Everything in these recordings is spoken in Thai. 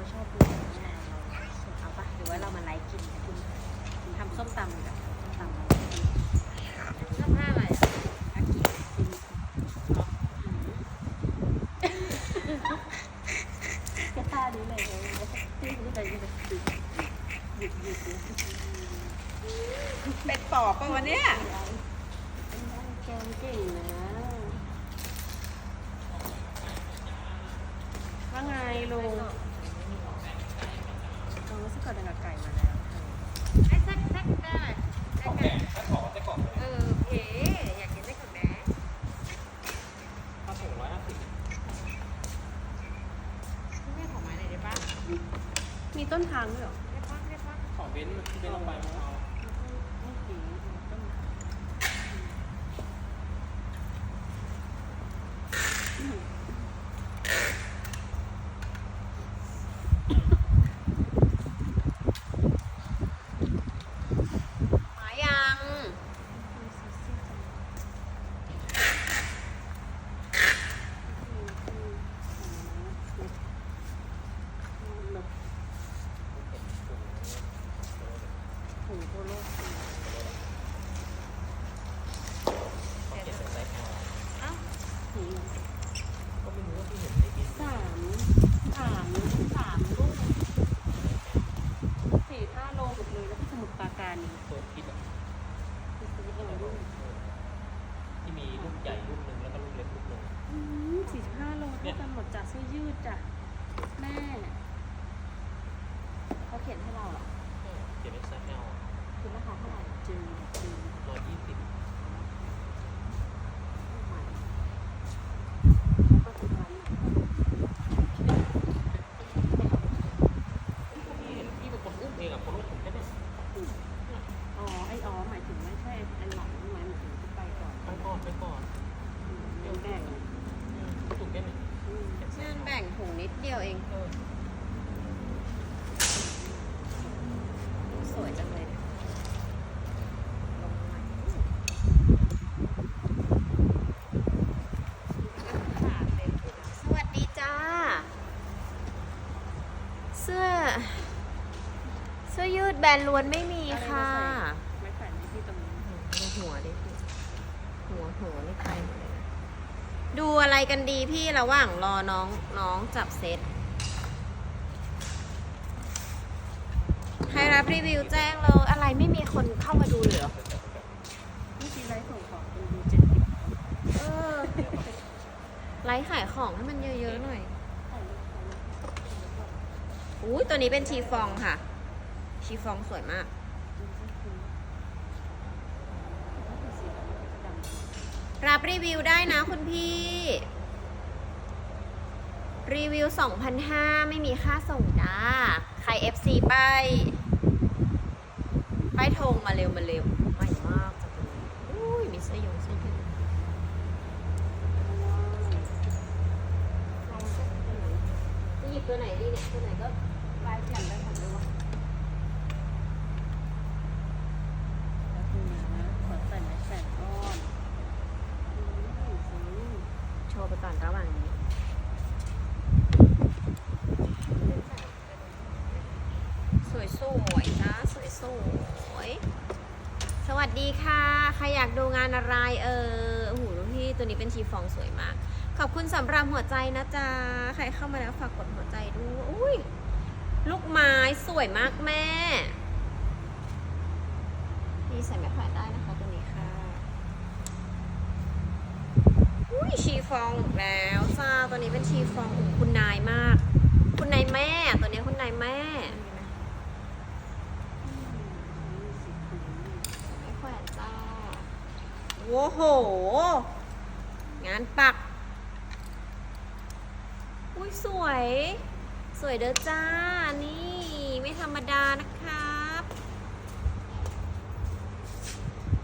ไม่ชอบดูแม่เราเอาปะหรือว่าเรามาไลฟ์กินกินทำส้มตำกับส้มตำเราชอบผ้าอะไรอะ อากิกินแค่ท่านี้เลยที่นี่แต่ยังหยุดหยุดหยุด เป็ดปอบปะวันเนี้ย แกงเก่งนะว่าไงลุงลุงรู้สึกกอดดังกับไก่มาแล้ว ไอ้แซ่กแซ่กได้ไหม ของแก่ถ้าของจะกล่องเลย เออโอเคอยากกินไส้กรอกแดง ถ้าถุงร้อยห้าสิบ แม่ขอไม้หน่อยได้ปะ มีต้นทางด้วยเหรอ ได้ปะได้ปะ ของเบนซ์ที่เบนซ์เอาไปมาเอา ไม่กี่ต้นทางหมายัง ถุงโคโล ของเจ็ดเป็นไซส์ L เอ้า ถุง ก็ไม่รู้ว่าที่เห็นในบิน สามสามสามลูกสี่ห้าโลหมดเลยแล้วที่สมุทรปราการนี่ ตัวคิดอะ คือซื้อเองลูก ที่มีลูกใหญ่ลูกหนึ่งแล้วก็ลูกเล็กลูกหนึ่ง สี่สิบห้าโลเท่ากันหม ดจากเสื้อยืดจ้ะแม่เขาเขียนให้เราเหรอเจ็ดเป็นไซส์ L คือราคาเท่าไหร่จืดจืดร้อยยี่สิบ ใหม่แล้วก็สุดท้าย พี่เห็นพี่เป็นคนอุ้มเองอะคนอุ้มผมแค่เนี้ย อ๋อไออ๋อหมายถึงไม่ใช่ไอหลังหมายถึงที่ไปก่อน ไปก่อนไปก่อน เดี๋ยวแบ่ง ถุงแค่นี้ อืม เชื่อแบ่งถุงนิดเดียวเอง เออ สวยจังเลยเนี่ยลงใหม่ขาดเต็มเลยนะสวัสดีจ้า เสื้อ เสื้อยืดแบรนด์ล้วนไม่มีค่ะไม่แขวนที่ที่ตรงนี้ดูหัวดิพี่หัวหัวนี่ไปหมดเลยนะดูอะไรกันดีพี่ระหว่างรอน้องน้องจับเซตใครรับรีวิวแจ้งเลยอะไรไม่มีคนเข้ามาดูเลยเหรอนี่คือไลฟ์ส่งของเป็นดูเจ็ดสิบเออไลฟ์ขายของให้มันเยอะๆหน่อย อุ้ยตัวนี้เป็นชีฟองค่ะ ชีฟองสวยมาก รับรีวิวได้นะคุณพี่ รีวิว 2,500 ไม่มีค่าส่งจ้า ใคร FC ป้ายป้ายธงมาเร็วมาเร็วใหม่มากจากตัวนี้อุ้ยมีเสื้อยงเสื้อยืดจะหยิบตัวไหนดีเนี่ย ตัวไหนก็ลายแผ่นได้หมดเลยวะแล้วคือนะขอใส่ไม้แขวนก้อนอืมซื้อ โชว์ไปก่อนระหว่างนี้ สวยสวยๆนะสวยสวยๆสวัสดีค่ะ ใครอยากดูงานอะไรเออโอ้โหดูพี่ตัวนี้ เป็นชีฟองสวยมาก ขอบคุณสำหรับหัวใจนะจ๊ะ ใครเข้ามาแล้วฝากกดหัวใจด้วยอุ้ยลูกไม้สวยมากแม่ นี่ใส่ไม่แขวนได้นะคะตัวนี้ค่ะ อุ้ยชีฟองแล้วจ้าตัวนี้เป็นชีฟองคุณนายมาก คุณนายแม่ ตัวนี้คุณนายแม่ไม่แขวนจ้าโอ้โห งานปัก อุ้ยสวย สวยเด้อจ้า นี่ ไม่ธรรมดานะครับ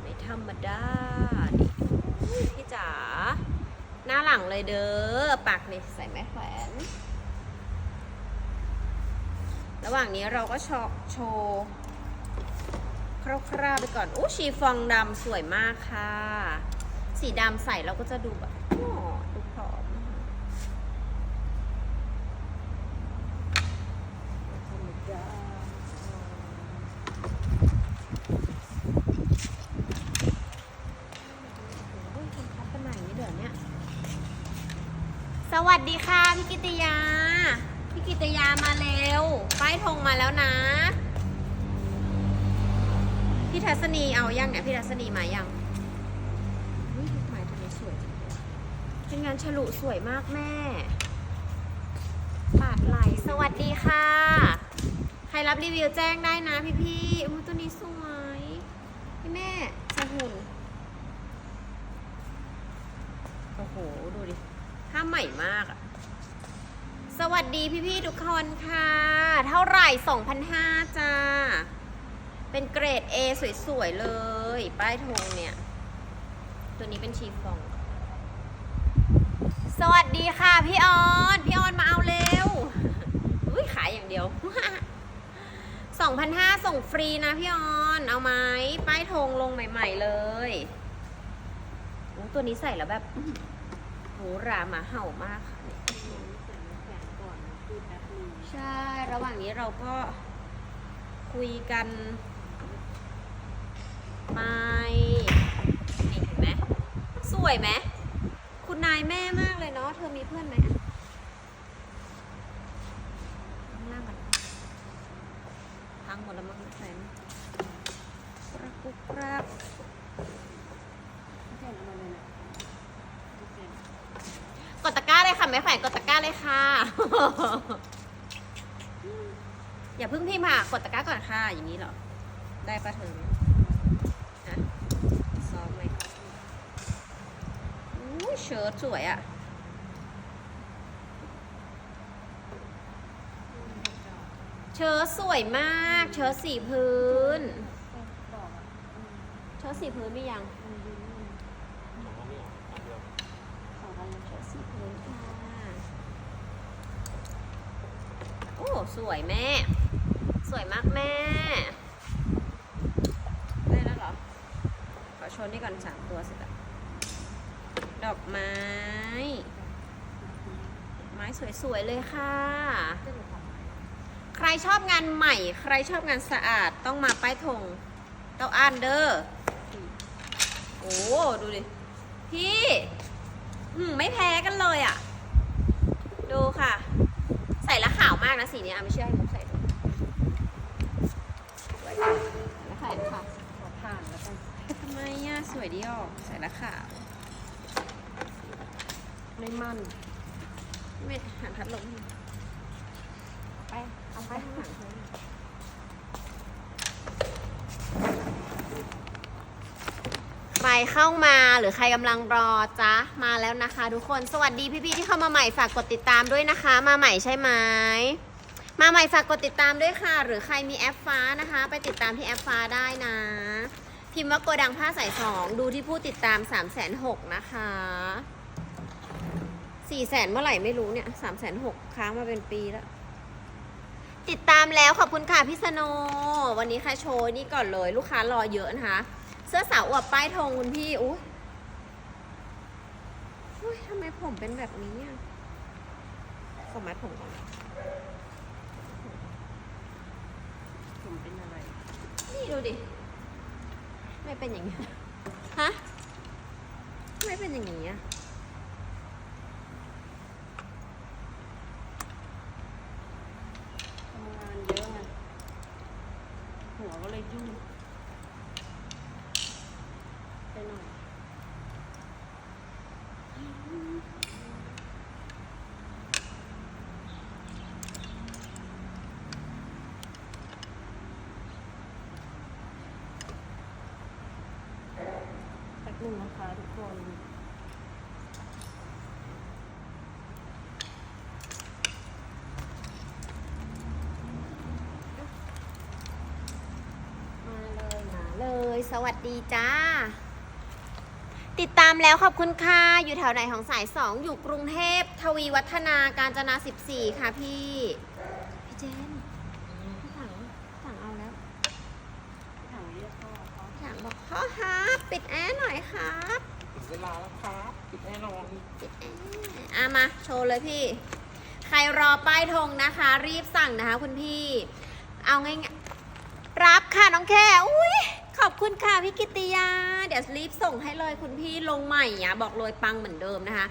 ไม่ธรรมดานี่พี่จ๋า หน้าหลังเลยเด้อ ปักนี่ใส่ไม้แขวน ระหว่างนี้เราก็ชอโชว์คร่าวๆไปก่อนอู้ชีฟองดำสวยมากค่ะ สีดำใส่เราก็จะดูแบบดูผอมสวัสดีค่ะพี่กิตยา พี่กิตยามาแล้วป้ายธงมาแล้วนะ พี่ทัศนีเอายังเนี่ยพี่ทัศนีมายัง เป็นงานฉลุสวยมากแม่ ปาดไหล สวัสดีค่ะ ใครรับรีวิวแจ้งได้นะพี่พี่อุ้ยตัวนี้สวยพี่แม่สหุ่น โอ้โห ดูดิผ้าใหม่มากอะสวัสดีพี่ๆทุกคนค่ะ เท่าไหร่2,500จ้า เป็นเกรด A สวยๆเลย ป้ายธงเนี่ย ตัวนี้เป็นชีฟอง สวัสดีค่ะพี่ออน พี่ออนมาเอาเร็วอุ้ยขายอย่างเดียว2,500ส่งฟรีนะพี่ออน เอาไหมป้ายธงลงใหม่ ๆเลยตัวนี้ใส่แล้วแบบหรูรามาเห่ามากค่ะใส่น้ำแข็งก่อนนะคือแป๊บนึงใช่ ระหว่างนี้เราก็คุยกันไปนี่เห็นไหมสวยไหม คุณนายแม่มากเลยเนาะ เธอมีเพื่อนไหมอะข้างล่างกันพังหมดแล้วมั้งแฟนกรักกุกรักน้ำแข็งเอามาเลยนะกดตะกร้าเลยค่ะแม่แฝงกดตะกร้าเลยค่ะ อย่าเพิ่งพิมพ์ค่ะกดตะกร้าก่อนค่ะ อย่างนี้เหรอ ได้ปะเธอมไหมอู้ เชิ้ตสวยอะเชิ้ตสวยมาก เชิ้ตสีพื้น เชิ้ตสีพื้นมียังเชิ้ตสีพื้นค่ะโอ้สวยแม่ สวยมากแม่ได้แล้วเหรอ ขอชนนี่ก่อนสามตัวสร็จแล้ว ดอกไม้ ไม้สวยๆเลยค่ะ ใครชอบงานใหม่ ใครชอบงานสะอาดต้องมาป้ายธงเต้าอ่านเด้อโอ้ดูดิ พี่อืมไม่แพ้กันเลยอะ ดูค่ะ ใส่ล้วขาวมากนะสีนี้อะไม่เชื่อให้มุกใส่ดูแล้วใส่ค่ะขอผ่านแล้วกันทำไมอะสวยดีออกใส่ล้วขาว ไม่มั่น ไม่หันพัดลมไป เอาไปข้างหลังเธอใครเข้ามาหรือใครกำลังรอจ๊ะ มาแล้วนะคะ ทุกคน สวัสดีพี่ๆที่เข้ามาใหม่ฝากกดติดตามด้วยนะคะ มาใหม่ใช่ไหมมาใหม่ฝากกดติดตามด้วยค่ะ หรือใครมีแอปฟ้านะคะ ไปติดตามที่แอปฟ้าได้นะ พิมพ์ว่าโกดังผ้าใส่สองดูที่ผู้ติดตาม3 6 0 0 0นะคะ 4 0 0 0 0เมื่อไหร่ไม่รู้เนี่ย3 6 0 0 0ค้างมาเป็นปีแล้ว ติดตามแล้วขอบคุณค่ะพี่สโน วันนี้ค่ะโชว์นี่ก่อนเลย ลูกค้ารอเยอะนะคะ เสื้อสาวอวบป้ายธงคุณพี่อุ้ยอุ้ยทำไมผมเป็นแบบนี้อะขอมัดผมก่อนผมเป็นอะไร นี่ดูดิไม่เป็นอย่างนี้ฮะไม่เป็นอย่างนี้อะ ทำงานเยอะไงหัวก็เลยยุ่งไปหน่อยแป๊บ นึงนะคะทุกคน มาเลยมาเลย สวัสดีจ้า ติดตามแล้วขอบคุณค่ะ อยู่แถวไหนของสายสองอยู่กรุงเทพ ทวีวัฒนา การจนา 14 ค่ะพี่ พี่เจนพี่ถังพี่ถังเอาแล้ว ถามเรียกพ่อเขา พี่ถังบอกพ่อครับ ปิดแอร์หน่อยครับ ถึงเวลาแล้วครับปิดแน่นอน ปิดแอร์อะมา โชว์ เลยพี่ ใครรอป้ายธงนะคะ รีบสั่งนะคะ คุณพี่ เอาง่ายๆรับค่ะน้องแค่อุ้ยขอบคุณค่ะพี่กิติยา เดี๋ยวรีบส่งให้เลยคุณพี่ลงใหม่อะบอกเลยปังเหมือนเดิมนะคะ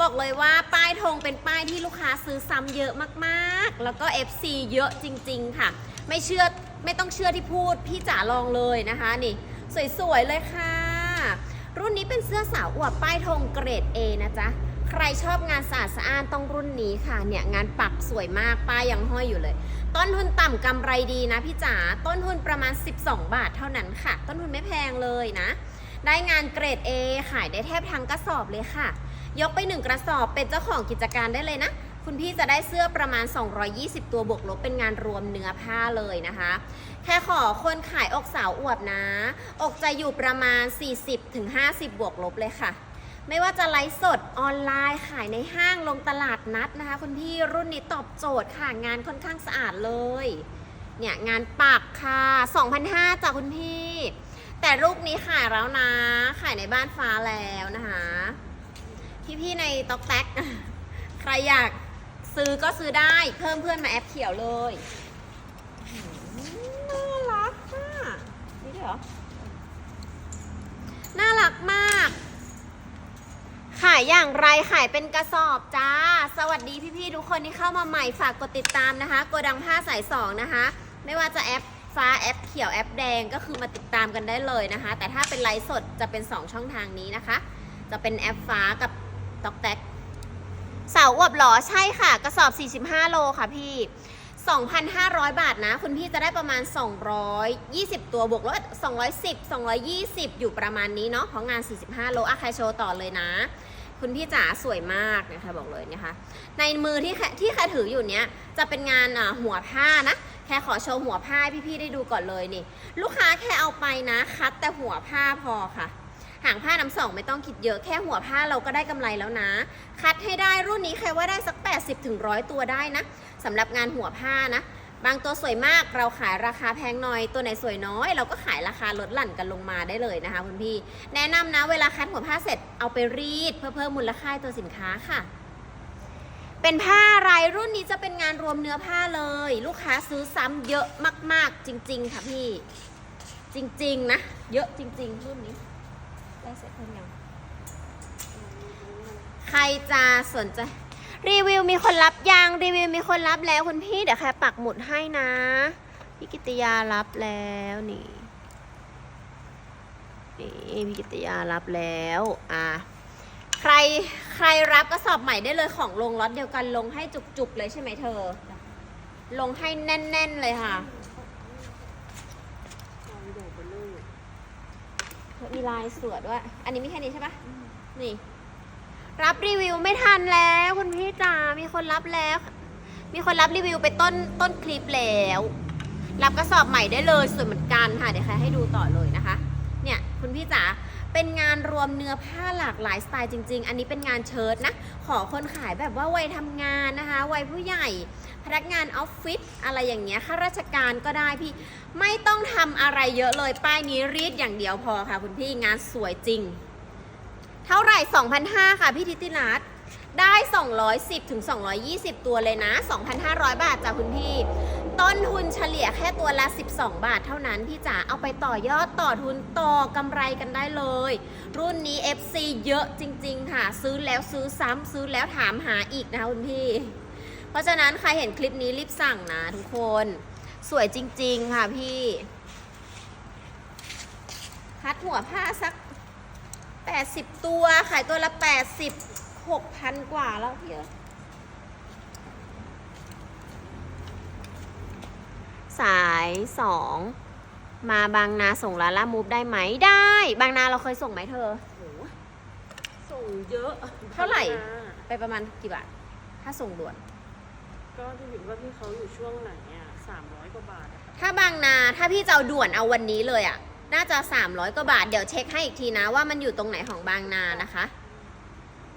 บอกเลยว่าป้ายธงเป็นป้ายที่ลูกค้าซื้อซ้ำเยอะมากๆ แล้วก็ FC เยอะจริง ๆ ค่ะ ไม่เชื่อไม่ต้องเชื่อที่พูดพี่จ๋าลองเลยนะคะนี่ สวย ๆ เลยค่ะ รุ่นนี้เป็นเสื้อสาวอวบป้ายธงเกรด A นะจ๊ะ ใครชอบงานสะอาดสะอ้านต้องรุ่นนี้ค่ะ เนี่ยงานปักสวยมากป้ายยังห้อยอยู่เลย ต้นทุนต่ำกำไรดีนะพี่จ๋า ต้นทุนประมาณ 12 บาทเท่านั้นค่ะ ต้นทุนไม่แพงเลยนะ ได้งานเกรด A ขายได้แทบทั้งกระสอบเลยค่ะ ยกไปหนึ่งกระสอบเป็นเจ้าของกิจการได้เลยนะคุณพี่จะได้เสื้อประมาณ 220 ตัวบวกลบเป็นงานรวมเนื้อผ้าเลยนะคะ แค่ขอคนขายอกสาวอวบนะ อกจะอยู่ประมาณ 40-50 บวกลบเลยค่ะ ไม่ว่าจะไลฟ์สดออนไลน์ขายในห้างลงตลาดนัดนะคะ คุณพี่รุ่นนี้ตอบโจทย์ค่ะงานค่อนข้างสะอาดเลย เนี่ยงานปักค่ะ2,500จากคุณพี่ แต่ลูกนี้ขายแล้วนะ ขายในบ้านฟ้าแล้วนะคะ พี่ๆในต็อกแท็กใครอยากซื้อก็ซื้อได้เพิ่มเพื่อนมาแอปเขียวเลยน่ารักมากนี่เหรอน่ารักมาก ขายอย่างไรขายเป็นกระสอบจ้า สวัสดีพี่ๆทุกคนที่เข้ามาใหม่ฝากกดติดตามนะคะโกดังผ้าสายสองนะคะ ไม่ว่าจะแอปฟ้าแอปเขียวแอปแดงก็คือมาติดตามกันได้เลยนะคะ แต่ถ้าเป็นไลฟ์สดจะเป็น 2 ช่องทางนี้นะคะ จะเป็นแอปฟ้ากับตอกแตกเสาอวบหรอใช่ค่ะ กระสอบ 45 โลค่ะพี่ 2,500 บาทนะ คุณพี่จะได้ประมาณ 220 ตัวบวกลบ210 220 อยู่ประมาณนี้เนาะเพราะงาน 45 โลอะใครโชว์ต่อเลยนะ คุณพี่จ๋าสวยมากนะคะบอกเลยนะคะ ในมือที่แค่ที่แค่ถืออยู่เนี้ยจะเป็นงานหัวผ้านะ แค่ขอโชว์หัวผ้าให้พี่ๆได้ดูก่อนเลยนี่ ลูกค้าแค่เอาไปนะ คัดแต่หัวผ้าพอค่ะหางผ้าน้ำสองไม่ต้องคิดเยอะแค่หัวผ้าเราก็ได้กำไรแล้วนะ คัดให้ได้รุ่นนี้ใครว่าได้สัก 80ถึงร้อยตัวได้นะสำหรับงานหัวผ้านะ บางตัวสวยมากเราขายราคาแพงหน่อย ตัวไหนสวยน้อย เราก็ขายราคาลดหลั่นกันลงมาได้เลยนะคะคุณพี่ แนะนำนะเวลาคัดหัวผ้าเสร็จเอาไปรีดเพื่อเพิ่มมูลค่าตัวสินค้าค่ะ เป็นผ้าอะไรรุ่นนี้จะเป็นงานรวมเนื้อผ้าเลย ลูกค้าซื้อซ้ำเยอะมาก ๆ จริง ๆ ค่ะพี่ จริง ๆ นะ เยอะจริง ๆ รุ่นนี้ได้เสร็จเพิ่มยังใครจะสนใจ รีวิวมีคนรับยังรีวิวมีคนรับแล้วคุณพี่เดี๋ยวแค่ปักหมุดให้นะพี่กิตยารับแล้วนี่นี่พี่กิตยารับแล้วอะใครใครรับกระสอบใหม่ได้เลยของลงล็อตเดียวกันลงให้จุกๆเลยใช่ไหมเธอ ลงให้แน่นๆเลยค่ะมีลายสือด้วย อันนี้มีแค่นี้ใช่ปะนี่ รับรีวิวไม่ทันแล้วคุณพี่จ๋ามีคนรับแล้ว มีคนรับรีวิวไปต้นต้นคลิปแล้ว รับกระสอบใหม่ได้เลยสวยเหมือนกันค่ะเดี๋ยวใครให้ดูต่อเลยนะคะ เนี่ยคุณพี่จ๋าเป็นงานรวมเนื้อผ้าหลากหลายสไตล์จริง ๆ อันนี้เป็นงานเชิ้ตนะ ขอคนขายแบบว่าวัยทำงานนะคะ วัยผู้ใหญ่พนักงานออฟฟิศอะไรอย่างเงี้ยข้าราชการก็ได้พี่ ไม่ต้องทำอะไรเยอะเลย ป้ายนี้รีดอย่างเดียวพอค่ะ คุณพี่งานสวยจริง เท่าไหร่2,500ค่ะพี่ทิติรัตน์ได้ 210ถึง220 ตัวเลยนะ 2,500 บาทจ้ะคุณพี่ ต้นทุนเฉลี่ยแค่ตัวละ 12 บาทเท่านั้นพี่จ๋าเอาไปต่อยอดต่อทุนต่อกำไรกันได้เลย รุ่นนี้ FC เยอะจริง ๆ ค่ะ ซื้อแล้วซื้อซ้ำซื้อแล้วถามหาอีกนะคะคุณพี่ เพราะฉะนั้นใครเห็นคลิปนี้รีบสั่งนะทุกคน สวยจริง ๆ ค่ะพี่ คัดหัวผ้าสัก 80 ตัว ขายตัวละ 80 6,000 กว่าแล้วพี่เอ๋สายสองมาบางนาส่งลาล่ามูฟได้ไหมได้ บางนาเราเคยส่งไหมเธอโหส่งเยอะเท่าไหร่นะไปประมาณกี่บาท ถ้าส่งด่วน ก็ที่เห็นว่าพี่เขาอยู่ช่วงไหนอะสามร้อยกว่าบาทอะค่ะถ้าบางนาถ้าพี่จะเอาด่วนเอาวันนี้เลยอะ่ะ น่าจะ 300 กว่าบาท เดี๋ยวเช็คให้อีกทีนะว่ามันอยู่ตรงไหนของบางนานะคะ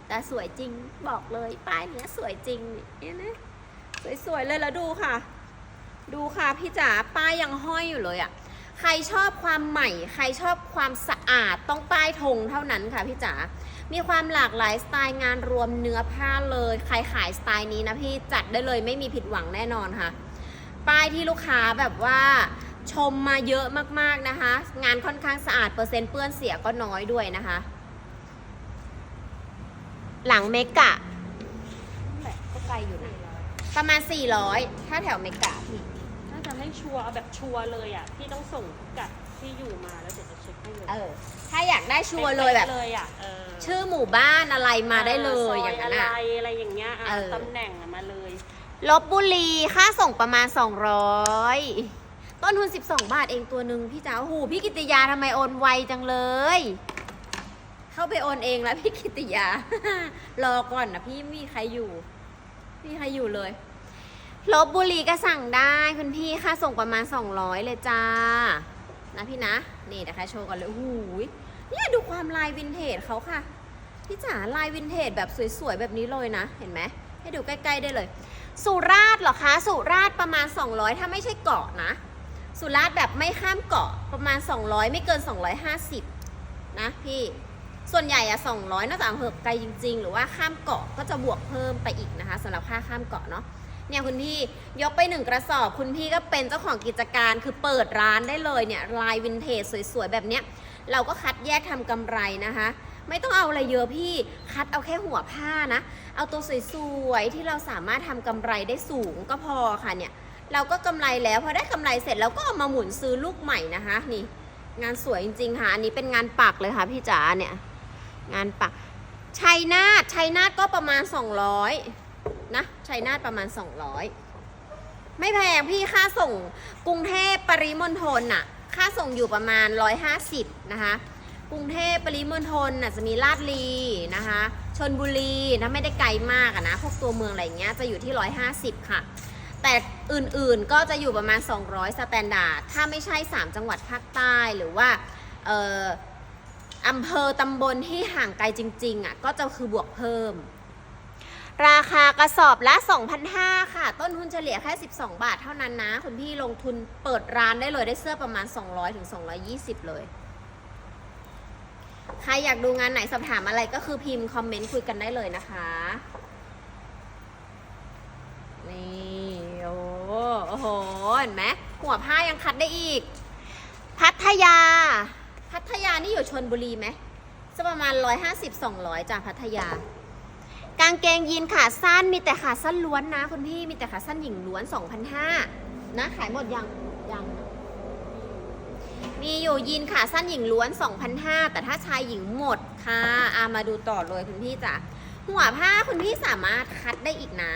แต่สวยจริงบอกเลยป้ายเนี้ยสวยจริงเนี่ยนะสวยๆเลยแล้วดูค่ะ ดูค่ะพี่จ๋าป้ายยังห้อยอยู่เลยอะ่ะใครชอบความใหม่ ใครชอบความสะอาดต้องป้ายธงเท่านั้นค่ะพี่จ๋ามีความหลากหลายสไตล์งานรวมเนื้อผ้าเลย ใครขายสไตล์นี้นะพี่จัดได้เลยไม่มีผิดหวังแน่นอนค่ะ ป้ายที่ลูกค้าแบบว่า ชมมาเยอะมากๆนะคะ งานค่อนข้างสะอาดเปอร์เซ็นต์เปื้อนเสียก็น้อยด้วยนะคะ หลังเมกะนั่นแหละก็ไกลอยู่สี่นะร้อยประมาณ 400 ถ้าแถวเมกะพี่ถ้าจะให้ชัวร์เอาแบบชัวร์เลยอะพี่ต้องส่งพิกัดที่อยู่มาแล้วเดี๋ยวจะเช็คให้เลยเออ ถ้าอยากได้ชัวร์เลยแบบ เลยอะเออชื่อหมู่บ้านอะไรมาได้เลยอย่างนั้นซอะ อะไรอะไรอย่างเงี้ยอะเออ ตำแหน่งอะมาเลย ลบบุรีค่าส่งประมาณ 200 ต้นทุน 12 บาทเองตัวหนึ่งพี่จ๋าโอ้โหพี่กิติยาทำไมโอนไวจังเลย เข้าไปโอนเองแล้วพี่กิติยา รอก่อนนะพี่มีใครอยู่มีใครอยู่เลยลบบุรีก็สั่งได้คุณพี่ค่าส่งประมาณ 200 เลยจ้า นะพี่นะ นี่นะคะโชว์กันเลยโอ้โหยเนี่ยดูความลายวินเทจเขาค่ะ พี่จ๋าลายวินเทจแบบสวยๆ แบบนี้เลยนะ เห็นไหมให้ดูใกล้ๆได้เลย สุราษฎร์เหรอคะ สุราษฎร์ประมาณ 200 ถ้าไม่ใช่เกาะนะ สุราษฎร์แบบไม่ข้ามเกาะประมาณ 200 ไม่เกิน 250 นะพี่ ส่วนใหญ่อะ200นอกจากอำเภอไกลจริง ๆ หรือว่าข้ามเกาะก็จะบวกเพิ่มไปอีกนะคะสำหรับค่าข้ามเกาะเนาะเนี่ยคุณพี่ยกไปหนึ่งกระสอบ คุณพี่ก็เป็นเจ้าของกิจการคือเปิดร้านได้เลยเนี่ยลายวินเทจสวยๆ แบบเนี้ย เราก็คัดแยกทำกำไรนะคะ ไม่ต้องเอาอะไรเยอะพี่คัดเอาแค่หัวผ้านะ เอาตัวสวยๆ ที่เราสามารถทำกำไรได้สูงก็พอค่ะเนี่ย เราก็กำไรแล้วพอได้กำไรเสร็จเราก็เอามาหมุนซื้อลูกใหม่นะคะนี่งานสวยจริงๆค่ะ อันนี้เป็นงานปักเลยค่ะพี่จ๋าเนี่ย งานปักชัยนาทชัยนาทก็ประมาณ 200นะชัยนาทประมาณ 200 ไม่แพงพี่ค่าส่งกรุงเทพปริมณฑลน่ะ ค่าส่งอยู่ประมาณ 150 นะคะ กรุงเทพปริมณฑลน่ะจะมีลาดลีนะคะชนบุรีถ้าไม่ได้ไกลมากนะพวกตัวเมืองอะไรเงี้ยจะอยู่ที่ 150 ค่ะ แต่อื่นๆก็จะอยู่ประมาณ 200 สแตนดาร์ด ถ้าไม่ใช่ 3 จังหวัดภาคใต้หรือว่าเอ่ออำเภอตำบลที่ห่างไกลจริงๆอะก็จะคือบวกเพิ่ม ราคากระสอบละ2,500ค่ะ ต้นทุนเฉลี่ยแค่ 12 บาทเท่านั้นนะ คุณพี่ลงทุนเปิดร้านได้เลยได้เสื้อประมาณ 200ถึง220 เลย ใครอยากดูงานไหนสอบถามอะไรก็คือพิมพ์คอมเมนต์คุยกันได้เลยนะคะ นี่ โอ้โห เห็นไหมหัวผ้ายังคัดได้อีก พัทยา พัทยานี่อยู่ชนบุรีไหมสักประมาณ 150-200จากพัทยา กางเกงยีนขาสั้นมีแต่ขาสั้นล้วนนะคุณพี่มีแต่ขาสั้นหญิงล้วน2,500นะขายหมดยังยังมีอยู่ยีนขาสั้นหญิงล้วน2,500แต่ถ้าชายหญิงหมดค่ะอามาดูต่อเลยคุณพี่จ๋า หัวผ้าคุณพี่สามารถคัดได้อีกนะ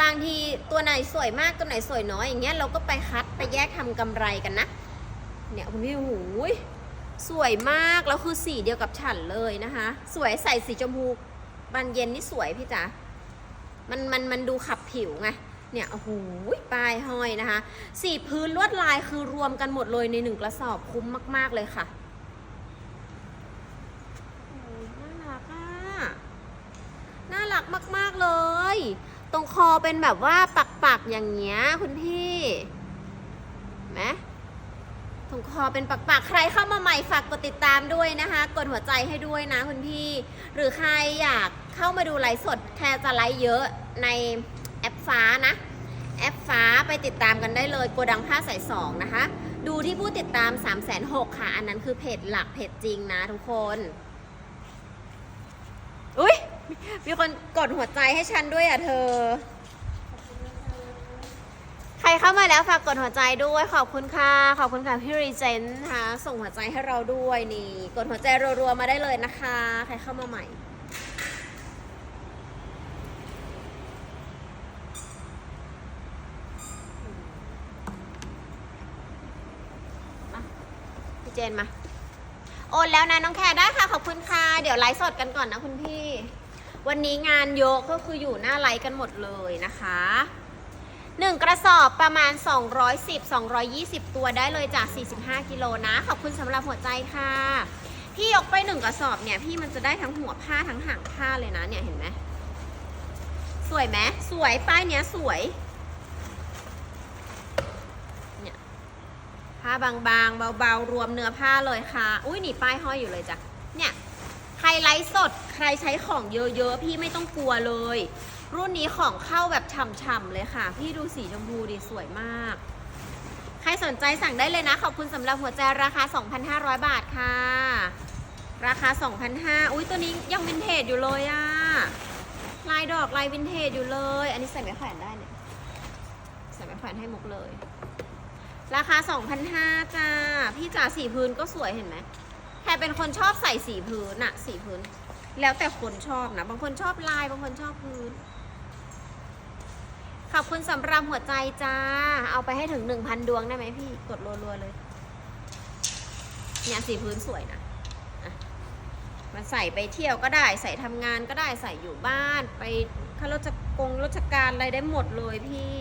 บางทีตัวไหนสวยมากตัวไหนสวยน้อยอย่างเงี้ยเราก็ไปคัดไปแยกทำกำไรกันนะ เนี่ยคุณพี่โอ้โหยสวยมากแล้วคือสีเดียวกับฉันเลยนะคะ สวยใส่สีชมพูบานเย็นนี่สวยพี่จ๋ามันมันมันดูขับผิวไงเนี่ยโอ้โหปลายห้อยนะคะ สีพื้นลวดลายคือรวมกันหมดเลยในหนึ่งกระสอบคุ้มมาก ๆเลยค่ะโอ้ยน่ารักอะ น่า รักมาก ๆ เลย ตรงคอเป็นแบบว่าปักๆอย่างเงี้ยคุณพี่ไหมตรงคอเป็นปักๆใครเข้ามาใหม่ฝากกดติดตามด้วยนะคะ กดหัวใจให้ด้วยนะคุณพี่ หรือใครอยากเข้ามาดูไลฟ์สดแค่จะไลฟ์เยอะในแอปฟ้านะ แอปฟ้าไปติดตามกันได้เลยโกดังผ้าใส่สองนะคะ ดูที่ผู้ติดตาม 3 6 0 0 0ค่ะ อันนั้นคือเพจหลักเพจจริงนะทุกคน มีคนกดหัวใจให้ฉันด้วยอะเธอ ใครเข้ามาแล้วฝากกดหัวใจด้วยขอบคุณค่ะ ขอบคุณค่ะพี่รีเจนนะคะส่งหัวใจให้เราด้วยนี่ กดหัวใจรัวๆมาได้เลยนะคะ ใครเข้ามาใหม่มาพี่เจนมา โอนแล้วนะน้องแคร์ได้ค่ะ ขอบคุณค่ะ เดี๋ยวไลฟ์สดกันก่อนนะคุณพี่ วันนี้งานเยอะก็คืออยู่หน้าไลฟ์กันหมดเลยนะคะหนึ่งกระสอบประมาณ 210 220 ตัวได้เลยจาก 45 กิโลนะ ขอบคุณสำหรับหัวใจค่ะ พี่ยกไปหนึ่งกระสอบเนี่ย พี่มันจะได้ทั้งหัวผ้าทั้งหางผ้าเลยนะเนี่ยเห็นไหมสวยไหมสวยป้ายเนี้ยสวยผ้าบางๆ เบาๆ รวมเนื้อผ้าเลยค่ะ อุ้ยหนีป้ายห้อยอยู่เลยจ้ะเนี่ยใครไลฟ์สด ใครใช้ของเยอะๆ พี่ไม่ต้องกลัวเลย รุ่นนี้ของเข้าแบบฉ่ำๆเลยค่ะ พี่ดูสีชมพูดิสวยมาก ใครสนใจสั่งได้เลยนะ ขอบคุณสำหรับหัวใจราคา 2,500 บาทค่ะ ราคา 2,500อุ้ยตัวนี้ยังวินเทจอยู่เลยอะลายดอกลายวินเทจอยู่เลย อันนี้ใส่ไม้แขวนได้เนี่ยใส่ไม้แขวนให้มุกเลย ราคา 2,500จ้า พี่จ๋าสีพื้นก็สวยเห็นไหมใครเป็นคนชอบใส่สีพื้นอะสีพื้น แล้วแต่คนชอบนะ บางคนชอบลาย บางคนชอบพื้น ขอบคุณสำหรับหัวใจจ้า เอาไปให้ถึง1,000ดวงได้ไหมพี่ กดรัวๆเลย เนี่ยสีพื้นสวยนะะมันใส่ไปเที่ยวก็ได้ ใส่ทำงานก็ได้ ใส่อยู่บ้าน ไปข้ารถจักงรถจักการอะไรได้หมดเลยพี่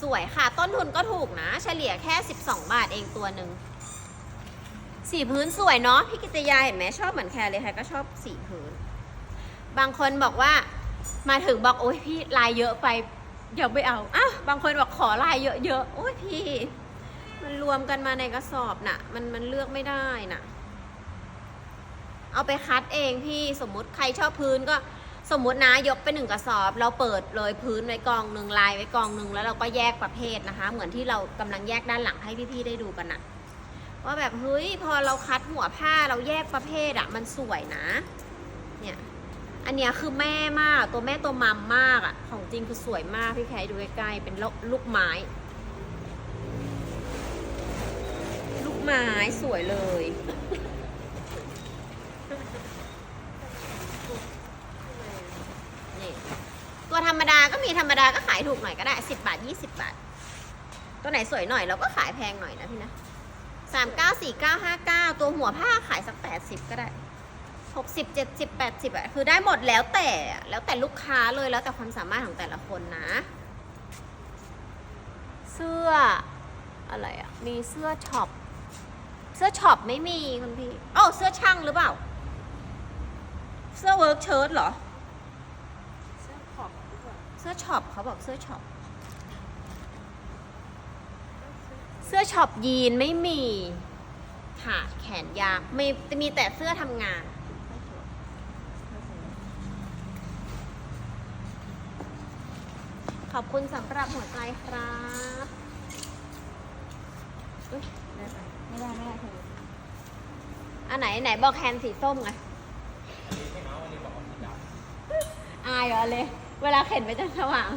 สวยค่ะ ต้นทุนก็ถูกนะ เฉลี่ยแค่ 12 บาทเองตัวหนึ่ง สีพื้นสวยเนาะพี่กิตยาเห็นไหมชอบเหมือนแคร์เลยใครก็ชอบสีพื้น บางคนบอกว่ามาถึงบอกโอ๊ยพี่ลายเยอะไปอย่าไปเอาอ้าวบางคนบอกขอลายเยอะๆโอ๊ยพี่ มันรวมกันมาในกระสอบน่ะ มันมันเลือกไม่ได้น่ะ เอาไปคัดเองพี่สมมุติใครชอบพื้นก็สมมุตินะยกไปหนึ่งกระสอบ เราเปิดเลยพื้นไว้กองหนึ่งลายไว้กองหนึ่งแล้วเราก็แยกประเภทนะคะ เหมือนที่เรากำลังแยกด้านหลังให้พี่ๆได้ดูกันน่ะ ว่าแบบเฮ้ยพอเราคัดหัวผ้าเราแยกประเภทอะมันสวยนะ เนี่ย อันเนี้ยคือแม่มากตัวแม่ตัวมัมมากอะของจริงคือสวยมากพี่แคดูใกล้ๆเป็นลูกไม้ ลูกไม้สวยเลยนี่ตัวธรรมดาก็มีธรรมดาก็ขายถูกหน่อยก็ได้10บาท20บาท ตัวไหนสวยหน่อยเราก็ขายแพงหน่อยนะพี่นะ สามเก้าสี่เก้าห้าเก้าตัวหัวผ้าขายสักแปดสิบก็ได้หกสิบเจ็ดสิบแปดสิบอะคือได้หมดแล้วแต่อะแล้วแต่ลูกค้าเลยแล้วแต่ความสามารถของแต่ละคนนะ เสื้ออะไรอะมีเสื้อช็อปเสื้อช็อปไม่มีคุณพี่อ๋อเสื้อช่างหรือเปล่า เสื้อเวิร์กเชิ้ตเหรอ เสื้อขอบดีกว่าเสื้อช็อปเขาบอกเสื้อช็อป เสื้อช็อปยีนไม่มีค่ะแขนยาวไม่มีแต่เสื้อทำงาน ขอบคุณสำหรับหัวใจครับอุ๊ยได้ไหมไม่ได้ไม่ได้เธออันไหนไหนบอกแคนสีส้มไงอายเหรอเลย เวลาเข็นไปจะสว่าง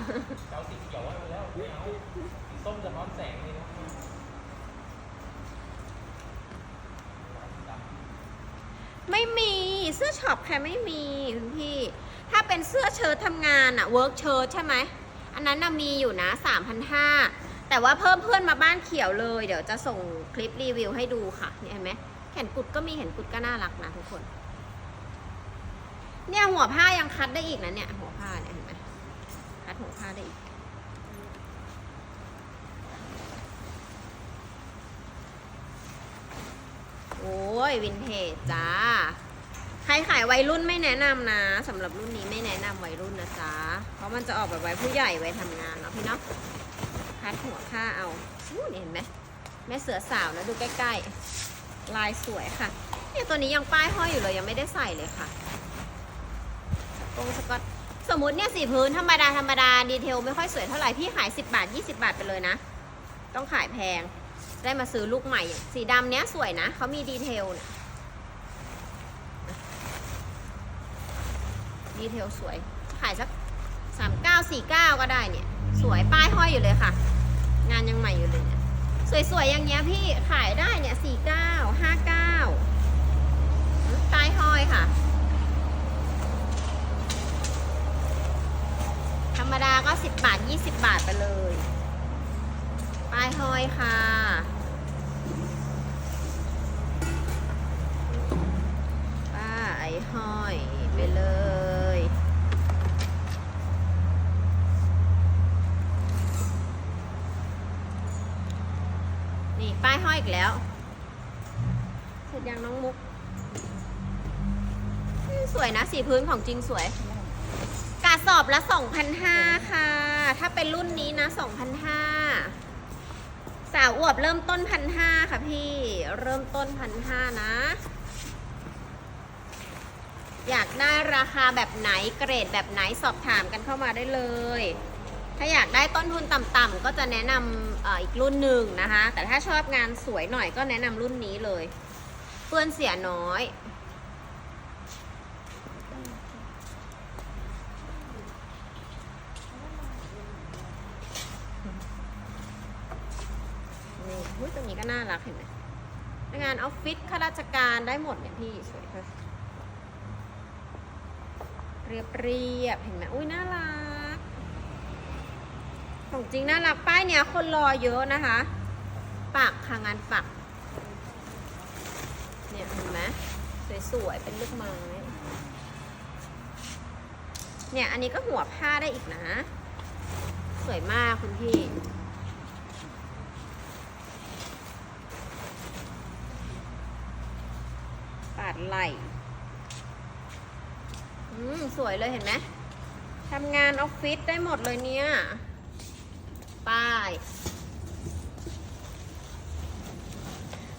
เจ้าสีเขียวไว้มาแล้วไม่เอาสีส้มสะท้อนแสงเลยนะสีดำ ไม่มีเสื้อช็อปใครไม่มีคุณพี่ ถ้าเป็นเสื้อเชิ้ตทำงานอะเวิร์กเชิ้ตใช่ไหม อันนั้นนะมีอยู่นะ3,500แต่ว่าเพิ่มเพื่อนมาบ้านเขียวเลย เดี๋ยวจะส่งคลิปรีวิวให้ดูค่ะเนี่ยเห็นไหมแขนกุดก็มีแขนกุดก็น่ารักนะทุกคน เนี่ยหัวผ้ายังคัดได้อีกนะเนี่ยหัวผ้าเนี่ยเห็นไหมคัดหัวผ้าได้อีก โอ้ยวินเทจจ้า ใครขายวัยรุ่นไม่แนะนำนะสำหรับรุ่นนี้ไม่แนะนำวัยรุ่นนะจ๊ะ เพราะมันจะออกแบบไว้ผู้ใหญ่ไว้ทำงานเนาะพี่เนาะคัดหัวผ้าเอาอู้นี่เห็นไหมแม่เสือสาวนะดูใกล้ๆ ลายสวยค่ะเนี่ยตัวนี้ยังป้ายห้อยอยู่เลยยังไม่ได้ใส่เลยค่ะตรงสกอตสมมติเนี่ยสีพื้นธรรมดาธรรมดาดีเทลไม่ค่อยสวยเท่าไหร่พี่ขาย 10 บาท 20 บาทไปเลยนะ ต้องขายแพง ได้มาซื้อลูกใหม่ สีดำเนี้ยสวยนะเขามีดีเทลเนี่ยดีเทลสวย ขายสักสามเก้าสี่เก้าก็ได้เนี่ย สวยป้ายห้อยอยู่เลยค่ะ งานยังใหม่อยู่เลยเนี่ยสวยๆอย่างเงี้ยพี่ขายได้เนี่ยสี่เก้าห้าเก้าป้ายห้อยค่ะ ธรรมดาก็สิบบาทยี่สิบบาทไปเลย ป้ายห้อยค่ะ ห้อยไปเลยนี่ป้ายห้อยอีกแล้วเสร็จยังน้องมุกอืมสวยนะสีพื้นของจริงสวย กาสอบละ2,500ค่ะ ถ้าเป็นรุ่นนี้นะ2,500สาวอวบเริ่มต้นพันห้าค่ะพี่ เริ่มต้นพันห้านะ อยากได้ราคาแบบไหนเกรดแบบไหนสอบถามกันเข้ามาได้เลย ถ้าอยากได้ต้นทุนต่ำๆก็จะแนะนำอ,อ,อีกรุ่นหนึ่งนะคะ แต่ถ้าชอบงานสวยหน่อยก็แนะนำรุ่นนี้เลยเปื้อนเสียน้อยนี่ตัวนี้ก็น่ารักเห็นไหมงานออฟฟิศข้าราชการได้หมดเนี่ยพี่สวยเลย เรียบเรียบเห็นไหมอุ้ยน่ารัก ของจริงน่ารักป้ายเนี้ยคนรอเยอะนะคะ ปักค่ะงานปัก เนี่ยเห็นไหมสวยๆ เป็นลูกไม้ เนี่ยอันนี้ก็หัวผ้าได้อีกนะ สวยมากคุณพี่ปาดไหล อืมสวยเลยเห็นไหมทำงานออฟฟิศได้หมดเลยเนี่ย ป้าย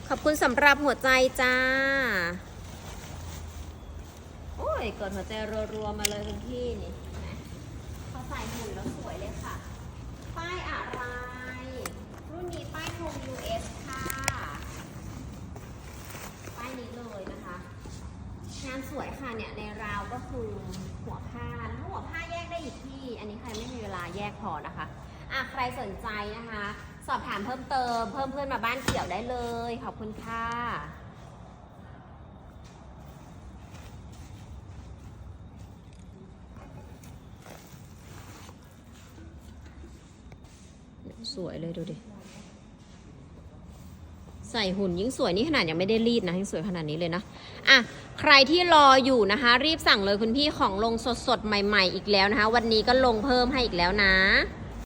ขอบคุณสำหรับหัวใจจ้า โอ้ยกดหัวใจรัวๆมาเลยคุณพี่นี่เขาใส่หุ่นแล้วสวยเลยค่ะ ป้ายอะไร รุ่นนี้ป้ายโฮม US ค่ะ ป้ายนี้เลยนะคะ งานสวยค่ะเนี่ยในราวก็คือหัวผ้านะคะหัวผ้าแยกได้อีกที่ อันนี้ใครไม่มีเวลาแยกพอนะคะอะใครสนใจนะคะ สอบถามเพิ่มเติม เพิ่มเพื่อนมาบ้านเขียวได้เลย ขอบคุณค่ะสวยเลยดูดิ ใส่หุ่นยิ่งสวยนี่ขนาดยังไม่ได้รีดนะยิ่งสวยขนาดนี้เลยนะอะใครที่รออยู่นะคะ รีบสั่งเลยคุณพี่ของลงสดๆใหม่ ๆ อีกแล้วนะคะ วันนี้ก็ลงเพิ่มให้อีกแล้วนะ